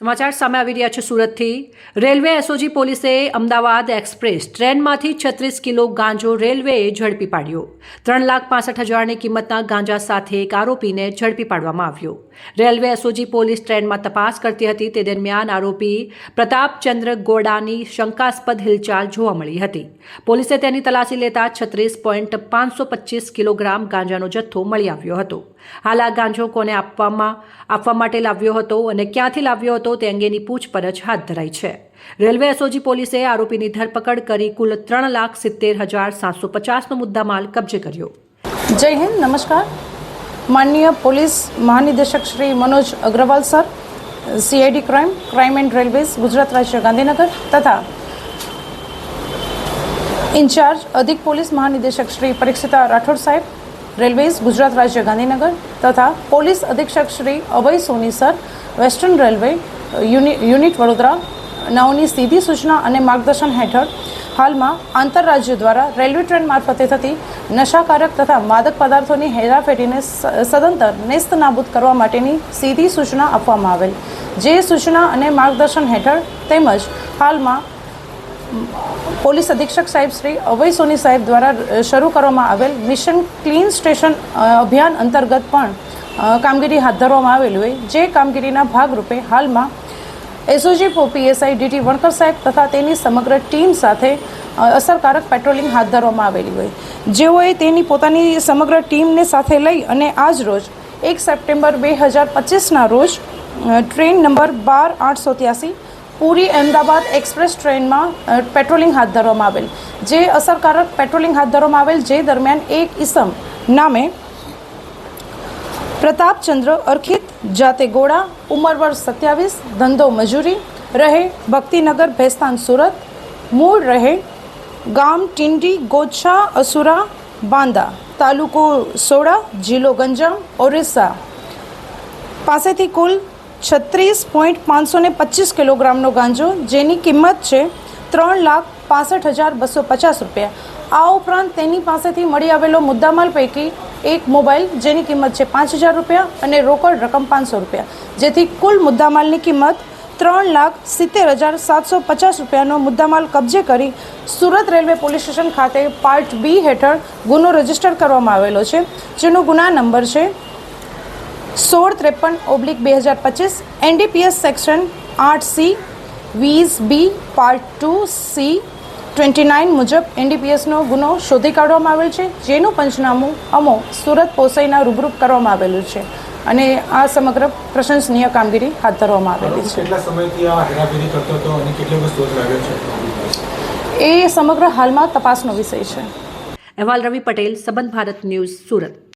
સમાચાર સામે આવી રહ્યા છે સુરતથી. રેલવે એસઓજી પોલીસે અમદાવાદ એક્સપ્રેસ ટ્રેનમાંથી છત્રીસ કિલો ગાંજો રેલવેએ ઝડપી પાડ્યો. ત્રણ લાખ પાસઠ હજારની કિંમતના ગાંજા સાથે એક આરોપીને ઝડપી પાડવામાં આવ્યો. રેલવે એસઓજી પોલીસ ટ્રેનમાં તપાસ કરતી હતી. તે દરમિયાન આરોપી પ્રતાપચંદ્ર ગોડાની શંકાસ્પદ હિલચાલ જોવા મળી હતી. પોલીસે તેની તલાશી લેતા છત્રીસ પોઈન્ટ પાંચસો પચીસ કિલોગ્રામ ગાંજાનો જથ્થો મળી આવ્યો હતો. હાલ આ ગાંજો કોને આપવામાં, આપવા માટે લાવ્યો હતો અને ક્યાંથી લાવ્યો હતો તે અંગેની પૂછપરછ હાથ ધરાઈ છે. રેલવે એસઓજી પોલીસે આરોપીની ધરપકડ કરી કુલ ત્રણ લાખ સિત્તેર હજાર સાતસો પચાસનો મુદ્દામાલ કબજે કર્યો. જય હિન્દ, નમસ્કાર. માનનીય પોલીસ મહાનિદેશક Shri Manoj Agrawal sir CID crime crime and railways Gujarat રાજ્ય ગાંધીનગર તથા ઇન્ચાર્જ અધિક પોલીસ મહાનિદેશક શ્રી પરીક્ષિતા રાઠોડ સાહેબ, રેલવેઝ ગુજરાત રાજ્ય ગાંધીનગર તથા પોલીસ અધિક્ષક Shri Abhay Soni sir, western railway unit Vadodara નાઓની સીધી સૂચના અને માર્ગદર્શન હેઠળ હાલમાં આંતરરાજ્ય દ્વારા રેલવે ટ્રેન મારફતે થતી નશાકારક તથા માદક પદાર્થોની હેરાફેરીને સદંતર નેસ્ત નાબૂદ કરવા માટેની સીધી સૂચના આપવામાં આવેલ. જે સૂચના અને માર્ગદર્શન હેઠળ તેમજ હાલમાં પોલીસ અધિક્ષક સાહેબ શ્રી અભય સોની સાહેબ દ્વારા શરૂ કરવામાં આવેલ મિશન ક્લીન સ્ટેશન અભિયાન અંતર્ગત પણ કામગીરી હાથ ધરવામાં આવેલી હોય. જે કામગીરીના ભાગરૂપે હાલમાં એસઓજી પીએસઆઈ ડીટી વણકર સાહેબ તથા તેની સમગ્ર ટીમ સાથે અસરકારક પેટ્રોલિંગ હાથ ધરવામાં આવેલી હોય. જેઓએ તેની પોતાની સમગ્ર ટીમને સાથે લઈ અને આજ રોજ, એક સપ્ટેમ્બર બે હજાર પચીસના રોજ ટ્રેન નંબર બાર આઠસો ત્યાસી, પૂરી અમદાવાદ એક્સપ્રેસ ટ્રેનમાં પેટ્રોલિંગ હાથ ધરવામાં આવેલ. જે અસરકારક પેટ્રોલિંગ હાથ ધરવામાં આવેલ, જે દરમિયાન એક ઇસમ નામે પ્રતાપચંદ્ર અર્ખિત, જાતે ગોળા, ઉંમર વર્ષ સત્યાવીસ, ધંધો મજૂરી, રહે ભક્તિનગર ભેસ્તાન સુરત, મૂળ રહે ગામ ટિંડી ગોછા અસુરા, બાંદા, તાલુકો સોડા, જિલ્લો ગંજામ, ઓરિસ્સા. પાસેથી કુલ છત્રીસ પોઈન્ટ પાંચસો ને પચીસ કિલોગ્રામનો ગાંજો, જેની કિંમત છે ત્રણ લાખ પાસઠ હજાર બસો પચાસ રૂપિયા. આ ઉપરાંત તેની પાસેથી મળી આવેલો મુદ્દામાલ પૈકી એક મોબાઈલ જેની કિંમત છે પાંચ હજાર રૂપિયા અને રોકડ રકમ પાંચસો રૂપિયા. જેથી કુલ મુદ્દામાલની કિંમત ત્રણ લાખ સિત્તેર હજાર સાતસો પચાસ રૂપિયાનો મુદ્દામાલ કબજે કરી સુરત રેલવે પોલીસ સ્ટેશન ખાતે પાર્ટ બી હેઠળ ગુનો રજિસ્ટર કરવામાં આવેલો છે, જેનો ગુના નંબર છે સોળ ત્રેપન ઓબ્લિક બે હજાર પચીસ, એનડીપીએસ સેક્શન આઠ સી, વીસ B, part two C twenty nine મુજબ એનડીપીએસનો ગુનો શોધી કાઢવામાં આવેલ છે. જેનું પંચનામું અમો સુરત પોસઈના રૂબરૂપ કરવામાં આવેલું છે. અને આ સમગ્ર પ્રશંસનીય કામગીરી હાથ ધરવામાં આવેલી છે. કેટલા સમયથી આ હેરાફેરી કરતો હતો અને કેટલો વસ્તુઓ લાવ્યો છે? એ સમગ્ર હાલમાં તપાસનો વિષય છે. અહેવાલ રવિ પટેલ સંબંધ ભારત ન્યૂઝ સુરત.